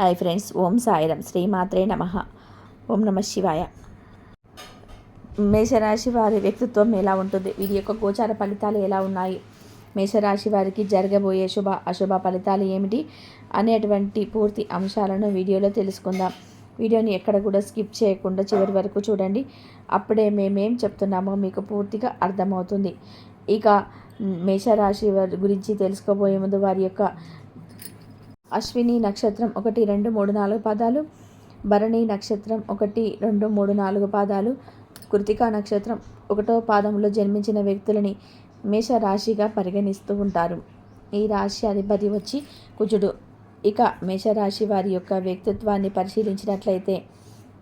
Hi friends ఓం సాయిరం శ్రీమాత్రే నమ. ఓం నమ శివాయ. మేషరాశి వారి వ్యక్తిత్వం ఎలా ఉంటుంది? వీరి యొక్క గోచార ఫలితాలు ఎలా ఉన్నాయి? మేషరాశి వారికి జరగబోయే శుభ అశుభ ఫలితాలు ఏమిటి? అనేటువంటి పూర్తి అంశాలను వీడియోలో తెలుసుకుందాం. వీడియోని ఎక్కడ కూడా స్కిప్ చేయకుండా చివరి వరకు చూడండి. అప్పుడే మేమేం చెప్తున్నామో మీకు పూర్తిగా అర్థమవుతుంది. ఇక మేషరాశి వారి గురించి తెలుసుకోబోయే ముందు వారి యొక్క అశ్విని నక్షత్రం ఒకటి రెండు మూడు నాలుగు పాదాలు. భరణి నక్షత్రం ఒకటి రెండు మూడు నాలుగు పాదాలు. కృతికా నక్షత్రం ఒకటో పాదంలో జన్మించిన వ్యక్తులని మేషరాశిగా పరిగణిస్తూ ఉంటారు. ఈ రాశి అధిపతి వచ్చి కుజుడు. ఇక మేషరాశి వారి యొక్క వ్యక్తిత్వాన్ని పరిశీలించినట్లయితే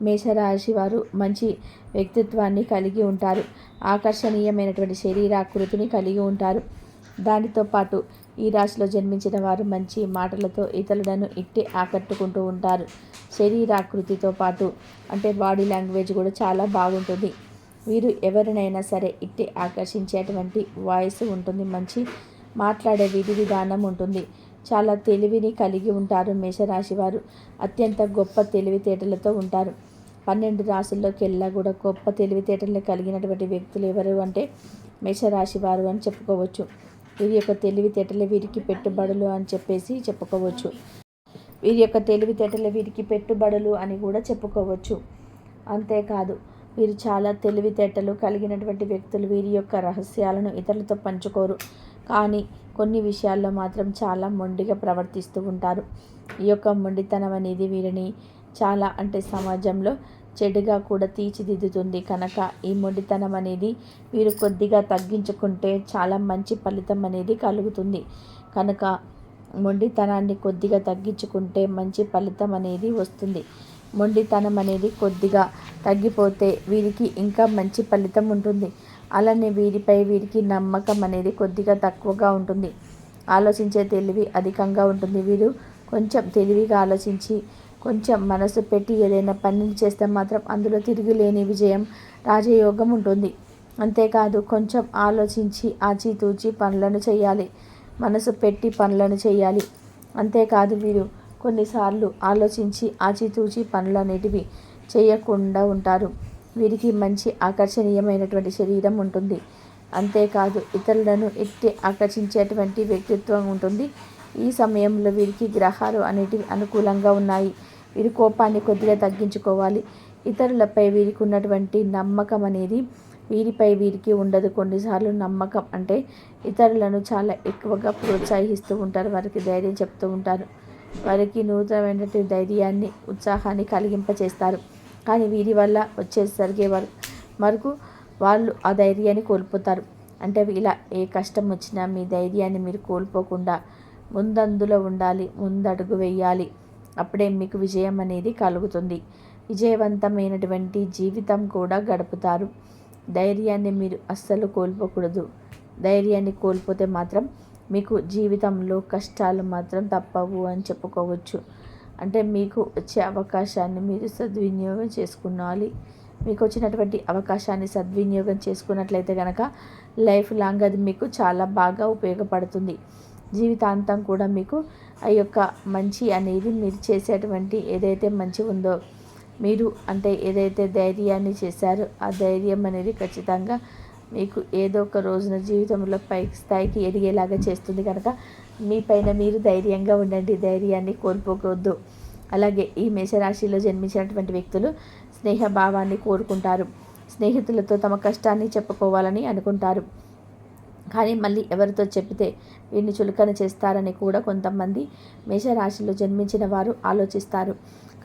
మేషరాశి వారు మంచి వ్యక్తిత్వాన్ని కలిగి ఉంటారు. ఆకర్షణీయమైనటువంటి శరీరాకృతిని కలిగి ఉంటారు. దానితో పాటు ఈ రాశిలో జన్మించిన వారు మంచి మాటలతో ఇతరులను ఇట్టి ఆకట్టుకుంటూ ఉంటారు. శరీరాకృతితో పాటు అంటే బాడీ లాంగ్వేజ్ కూడా చాలా బాగుంటుంది. వీరు ఎవరినైనా సరే ఇట్టి ఆకర్షించేటువంటి వాయిస్ ఉంటుంది మంచి మాట్లాడే విధి విధానం ఉంటుంది. చాలా తెలివిని కలిగి ఉంటారు మేషరాశి వారు. అత్యంత గొప్ప తెలివితేటలతో ఉంటారు. పన్నెండు రాసుల్లోకెల్లా కూడా గొప్ప తెలివితేటలను కలిగినటువంటి వ్యక్తులు ఎవరు అంటే మేషరాశి వారు అని చెప్పుకోవచ్చు. వీరి యొక్క తెలివితేటలు వీరికి పెట్టుబడులు అని చెప్పేసి చెప్పుకోవచ్చు. వీరి యొక్క తెలివితేటలు వీరికి పెట్టుబడులు అని కూడా చెప్పుకోవచ్చు. అంతేకాదు వీరు చాలా తెలివితేటలు కలిగినటువంటి వ్యక్తులు. వీరి యొక్క రహస్యాలను ఇతరులతో పంచుకోరు. కానీ కొన్ని విషయాల్లో మాత్రం చాలా మొండిగా ప్రవర్తిస్తూ ఉంటారు. ఈ యొక్క మొండితనం అనేది వీరిని చాలా అంటే సమాజంలో చెడుగా కూడా తీర్చిదిద్దుతుంది. కనుక ఈ మొండితనం అనేది వీరు కొద్దిగా తగ్గించుకుంటే చాలా మంచి ఫలితం అనేది కలుగుతుంది. కనుక మొండితనాన్ని కొద్దిగా తగ్గించుకుంటే మంచి ఫలితం అనేది వస్తుంది. మొండితనం అనేది కొద్దిగా తగ్గిపోతే వీరికి ఇంకా మంచి ఫలితం ఉంటుంది. అలానే వీరిపై వీరికి నమ్మకం అనేది కొద్దిగా తక్కువగా ఉంటుంది. ఆలోచించే తెలివి అధికంగా ఉంటుంది. వీరు కొంచెం తెలివిగా ఆలోచించి కొంచెం మనసు పెట్టి ఏదైనా పనిని చేస్తే మాత్రం అందులో తిరిగిలేని విజయం రాజయోగం ఉంటుంది. అంతేకాదు కొంచెం ఆలోచించి ఆచితూచి పనులను చేయాలి. మనసు పెట్టి పనులను చేయాలి. అంతేకాదు వీరు కొన్నిసార్లు ఆలోచించి ఆచితూచి పనులనేటివి చేయకుండా ఉంటారు. వీరికి మంచి ఆకర్షణీయమైనటువంటి శరీరం ఉంటుంది. అంతేకాదు ఇతరులను ఎట్టి ఆకర్షించేటువంటి వ్యక్తిత్వం ఉంటుంది. ఈ సమయంలో వీరికి గ్రహాలు అనేటివి అనుకూలంగా ఉన్నాయి. వీరి కోపాన్ని కొద్దిగా తగ్గించుకోవాలి. ఇతరులపై వీరికి ఉన్నటువంటి నమ్మకం అనేది వీరిపై వీరికి ఉండదు. కొన్నిసార్లు నమ్మకం అంటే ఇతరులను చాలా ఎక్కువగా ప్రోత్సహిస్తూ ఉంటారు. వారికి ధైర్యం చెప్తూ ఉంటారు. వారికి నూతనమైనటువంటి ధైర్యాన్ని ఉత్సాహాన్ని కలిగింపచేస్తారు. కానీ వీరి వల్ల వచ్చేసరికి వారు వరకు వాళ్ళు ఆ ధైర్యాన్ని కోల్పోతారు. అంటే ఇలా ఏ కష్టం వచ్చినా మీ ధైర్యాన్ని మీరు కోల్పోకుండా ముందందులో ఉండాలి ముందడుగు వేయాలి. అప్పుడే మీకు విజయం అనేది కలుగుతుంది. విజయవంతమైనటువంటి జీవితం కూడా గడుపుతారు. ధైర్యాన్ని మీరు అస్సలు కోల్పోకూడదు. ధైర్యాన్ని కోల్పోతే మాత్రం మీకు జీవితంలో కష్టాలు మాత్రం తప్పవు అని చెప్పుకోవచ్చు. అంటే మీకు వచ్చే అవకాశాన్ని మీరు సద్వినియోగం చేసుకున్నాలి. మీకు వచ్చినటువంటి అవకాశాన్ని సద్వినియోగం చేసుకున్నట్లయితే కనుక లైఫ్ లాంగ్ అది మీకు చాలా బాగా ఉపయోగపడుతుంది. జీవితాంతం కూడా మీకు ఆ యొక్క మంచి అనేది మీరు చేసేటువంటి ఏదైతే మంచి ఉందో మీరు అంటే ఏదైతే ధైర్యాన్ని చేశారో ఆ ధైర్యం అనేది ఖచ్చితంగా మీకు ఏదో ఒక రోజున జీవితంలో పై స్థాయికి ఎదిగేలాగా చేస్తుంది కనుక మీ పైన మీరు ధైర్యంగా ఉండండి ధైర్యాన్ని కోల్పోకూడదు. అలాగే ఈ మేషరాశిలో జన్మించినటువంటి వ్యక్తులు స్నేహభావాన్ని కోరుకుంటారు. స్నేహితులతో తమ కష్టాన్ని చెప్పుకోవాలని అనుకుంటారు. కానీ మళ్ళీ ఎవరితో చెబితే వీడిని చులకన చేస్తారని కూడా కొంతమంది మేషరాశిలో జన్మించిన వారు ఆలోచిస్తారు.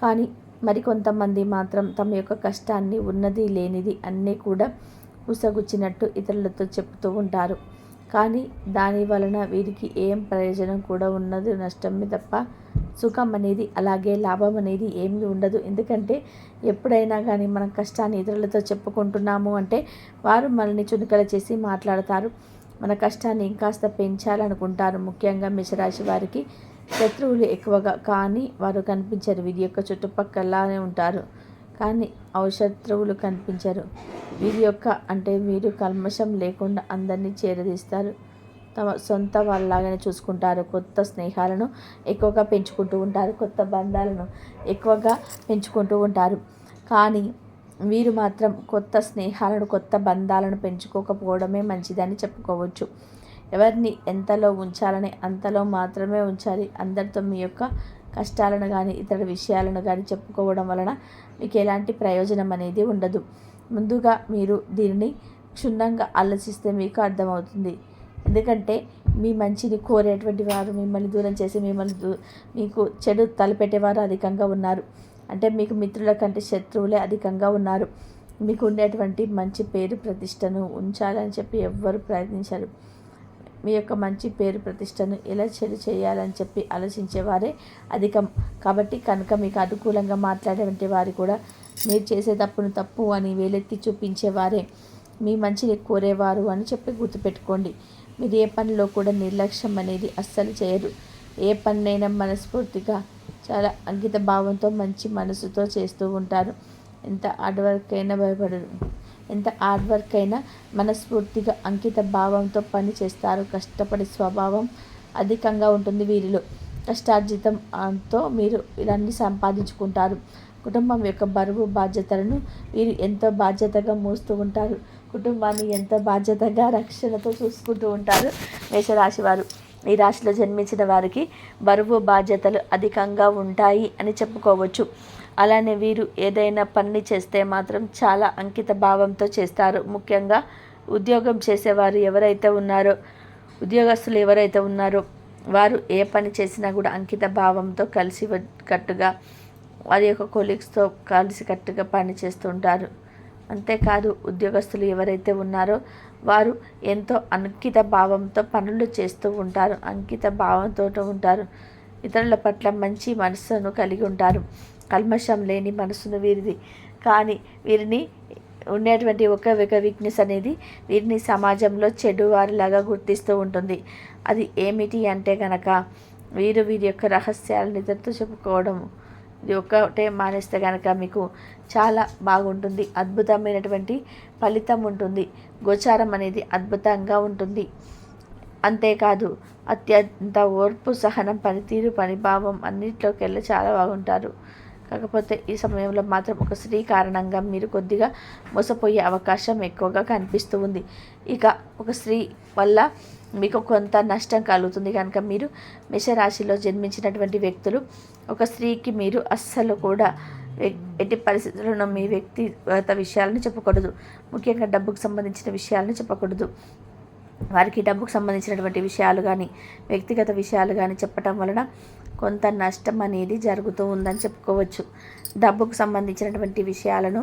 కానీ మరికొంతమంది మాత్రం తమ యొక్క కష్టాన్ని ఉన్నది లేనిది అన్నీ కూడా ఉసగుచ్చినట్టు ఇతరులతో చెప్తూ ఉంటారు. కానీ దాని వలన వీరికి ఏం ప్రయోజనం కూడా ఉన్నది నష్టమే తప్ప సుఖం అనేది అలాగే లాభం అనేది ఏమీ ఉండదు. ఎందుకంటే ఎప్పుడైనా కానీ మనం కష్టాన్ని ఇతరులతో చెప్పుకుంటున్నాము అంటే వారు మనల్ని చునుకల చేసి మాట్లాడతారు. మన కష్టాన్ని ఇంకాస్త పెంచాలనుకుంటారు. ముఖ్యంగా మిషరాశి వారికి శత్రువులు ఎక్కువగా కానీ వారు కనిపించరు. వీరి యొక్క చుట్టుపక్కలానే ఉంటారు. కానీ శత్రువులు కనిపించరు. వీరి యొక్క అంటే వీరు కల్మషం లేకుండా అందరినీ చేరదీస్తారు. తమ సొంత వాళ్ళలాగానే చూసుకుంటారు. కొత్త స్నేహాలను ఎక్కువగా పెంచుకుంటూ ఉంటారు. కొత్త బంధాలను ఎక్కువగా పెంచుకుంటూ ఉంటారు. కానీ వీరు మాత్రం కొత్త స్నేహాలను కొత్త బంధాలను పెంచుకోకపోవడమే మంచిదని చెప్పుకోవచ్చు. ఎవరిని ఎంతలో ఉంచాలని అంతలో మాత్రమే ఉంచాలి. అందరితో మీ యొక్క కష్టాలను కానీ ఇతర విషయాలను కానీ చెప్పుకోవడం వలన మీకు ఎలాంటి ప్రయోజనం అనేది ఉండదు. ముందుగా మీరు దీనిని క్షుణ్ణంగా ఆలోచిస్తే మీకు అర్థమవుతుంది. ఎందుకంటే మీ మంచిని కోరేటువంటి వారు మిమ్మల్ని దూరం చేసి మిమ్మల్ని దూ మీకు చెడు తలపెట్టేవారు అధికంగా ఉన్నారు. అంటే మీకు మిత్రుల కంటే శత్రువులే అధికంగా ఉన్నారు. మీకు ఉండేటువంటి మంచి పేరు ప్రతిష్టను ఉంచాలని చెప్పి ఎవ్వరు ప్రయత్నించరు. మీ యొక్క మంచి పేరు ప్రతిష్టను ఎలా చెడు చేయాలని చెప్పి ఆలోచించేవారే అధికం. కాబట్టి కనుక మీకు అనుకూలంగా మాట్లాడేటువంటి వారు కూడా మీరు చేసే తప్పును తప్పు అని వేలెత్తి చూపించేవారే. మీ మంచిని కోరేవారు అని చెప్పి గుర్తుపెట్టుకోండి. మీరు ఏ పనిలో కూడా నిర్లక్ష్యం అనేది అస్సలు చేయరు. ఏ పనినైనా మనస్ఫూర్తిగా చాలా అంకిత భావంతో మంచి మనసుతో చేస్తూ ఉంటారు. ఎంత హార్డ్ వర్క్ అయినా భయపడరు. ఎంత హార్డ్ వర్క్ అయినా మనస్ఫూర్తిగా అంకిత భావంతో పని చేస్తారు. కష్టపడే స్వభావం అధికంగా ఉంటుంది వీరిలో. కష్టార్జితంతో మీరు ఇలాన్ని సంపాదించుకుంటారు. కుటుంబం యొక్క బరువు బాధ్యతలను వీరు ఎంతో బాధ్యతగా మోస్తూ ఉంటారు. కుటుంబాన్ని ఎంతో బాధ్యతగా రక్షణతో చూసుకుంటూ ఉంటారు మేషరాశి వారు. ఈ రాశిలో జన్మించిన వారికి బరువు బాధ్యతలు అధికంగా ఉంటాయి అని చెప్పుకోవచ్చు. అలానే వీరు ఏదైనా పని చేస్తే మాత్రం చాలా అంకిత భావంతో చేస్తారు. ముఖ్యంగా ఉద్యోగం చేసేవారు ఎవరైతే ఉన్నారో ఉద్యోగస్తులు ఎవరైతే ఉన్నారో వారు ఏ పని చేసినా కూడా అంకిత భావంతో కలిసి కట్టుగా వారి యొక్క కొలీగ్స్తో కలిసి కట్టుగా పని చేస్తుంటారు. అంతేకాదు ఉద్యోగస్తులు ఎవరైతే ఉన్నారో వారు ఎంతో అంకిత భావంతో పనులు చేస్తూ ఉంటారు అంకిత భావంతో ఉంటారు. ఇతరుల పట్ల మంచి మనసును కలిగి ఉంటారు. కల్మషం లేని మనసును వీరిది. కానీ వీరిని ఉండేటువంటి ఒక ఒక వీక్నెస్ అనేది వీరిని సమాజంలో చెడు వారిలాగా గుర్తిస్తూ ఉంటుంది. అది ఏమిటి అంటే కనుక వీరు వీరి యొక్క రహస్యాలను ఇతరుతో చెప్పుకోవడం ఇది ఒక్కటే మానేస్తే కనుక మీకు చాలా బాగుంటుంది. అద్భుతమైనటువంటి ఫలితం ఉంటుంది. గోచారం అనేది అద్భుతంగా ఉంటుంది. అంతేకాదు అత్యంత ఓర్పు సహనం పనితీరు పనిభావం అన్నింటిలోకి వెళ్ళి చాలా బాగుంటారు. కాకపోతే ఈ సమయంలో మాత్రం ఒక స్త్రీ కారణంగా మీరు కొద్దిగా మోసపోయే అవకాశం ఎక్కువగా కనిపిస్తూ ఉంది. ఇక ఒక స్త్రీ వల్ల మీకు కొంత నష్టం కలుగుతుంది కనుక మీరు మేషరాశిలో జన్మించినటువంటి వ్యక్తులు ఒక స్త్రీకి మీరు అస్సలు కూడా ఎట్టి పరిస్థితుల్లో మీ వ్యక్తిగత విషయాలను చెప్పకూడదు. ముఖ్యంగా డబ్బుకు సంబంధించిన విషయాలను చెప్పకూడదు. వారికి డబ్బుకు సంబంధించినటువంటి విషయాలు కానీ వ్యక్తిగత విషయాలు కానీ చెప్పటం వలన కొంత నష్టం అనేది జరుగుతూ ఉందని చెప్పుకోవచ్చు. డబ్బుకు సంబంధించినటువంటి విషయాలను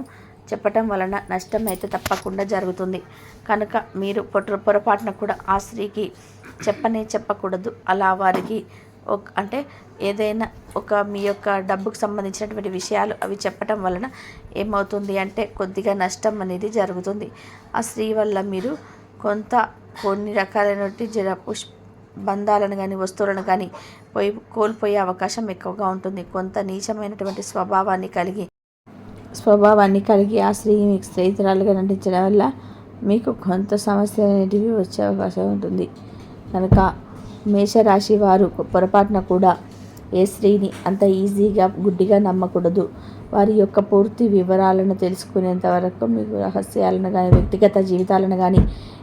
చెప్పటం వలన నష్టం అయితే తప్పకుండా జరుగుతుంది. కనుక మీరు పొట్టు పొరపాటున కూడా ఆ స్త్రీకి చెప్పనే చెప్పకూడదు. అలా వారికి ఒక అంటే ఏదైనా ఒక మీ యొక్క డబ్బుకు సంబంధించినటువంటి విషయాలు అవి చెప్పటం వలన ఏమవుతుంది అంటే కొద్దిగా నష్టం అనేది జరుగుతుంది. ఆ స్త్రీ వల్ల మీరు కొంత కొన్ని రకాలైనటువంటి జర పుష్ బంధాలను కానీ వస్తువులను కానీ పోయి కోల్పోయే అవకాశం ఎక్కువగా ఉంటుంది. కొంత నీచమైనటువంటి స్వభావాన్ని కలిగి స్వభావాన్ని కలిగి ఆ స్త్రీ మీకు స్నేహితురాలుగా నటించడం వల్ల మీకు కొంత సమస్యలు అనేటివి వచ్చే అవకాశం ఉంటుంది. కనుక మేషరాశి వారు పొరపాటున కూడా ఏ స్త్రీని అంత ఈజీగా గుడ్డిగా నమ్మకూడదు. వారి యొక్క పూర్తి వివరాలను తెలుసుకునేంత వరకు మీకు రహస్యాలను కానీ వ్యక్తిగత జీవితాలను కానీ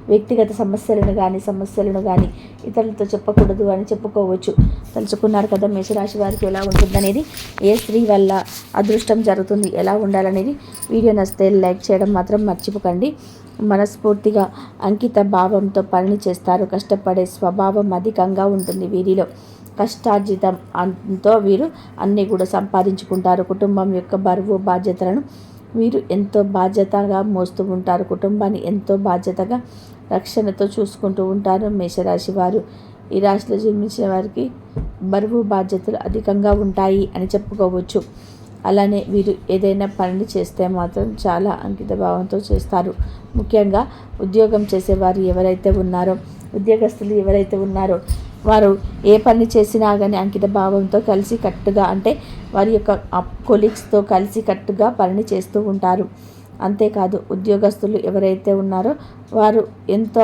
వ్యక్తిగత సమస్యలను కానీ సమస్యలను కానీ ఇతరులతో చెప్పకూడదు అని చెప్పుకోవచ్చు. తలుచుకున్నారు కదా మేషరాశి వారికి ఎలా ఉంటుందనేది? ఏ స్త్రీ వల్ల అదృష్టం జరుగుతుంది ఎలా ఉండాలనేది? వీడియో నచ్చితే లైక్ చేయడం మాత్రం మర్చిపోకండి. మనస్ఫూర్తిగా అంకిత భావంతో పని చేస్తారు కష్టపడే స్వభావం అధికంగా ఉంటుంది వీరిలో. కష్టార్జితం. అంతో వీరు అన్నీ కూడా సంపాదించుకుంటారు. కుటుంబం యొక్క బరువు బాధ్యతలను వీరు ఎంతో బాధ్యతగా మోస్తూ ఉంటారు. కుటుంబాన్ని ఎంతో బాధ్యతగా రక్షణతో చూసుకుంటూ ఉంటారు మేషరాశి వారు. ఈ రాశిలో జన్మించిన వారికి బరువు బాధ్యతలు అధికంగా ఉంటాయి అని చెప్పుకోవచ్చు. అలానే వీరు ఏదైనా పనిని చేస్తే మాత్రం చాలా అంకిత భావంతో చేస్తారు. ముఖ్యంగా ఉద్యోగం చేసేవారు ఎవరైతే ఉన్నారో ఉద్యోగస్తులు ఎవరైతే ఉన్నారో వారు ఏ పని చేసినా కానీ అంకిత భావంతో కలిసి కట్టుగా అంటే వారి యొక్క కొలీగ్స్తో కలిసి కట్టుగా పని చేస్తూ ఉంటారు. అంతేకాదు ఉద్యోగస్తులు ఎవరైతే ఉన్నారో వారు ఎంతో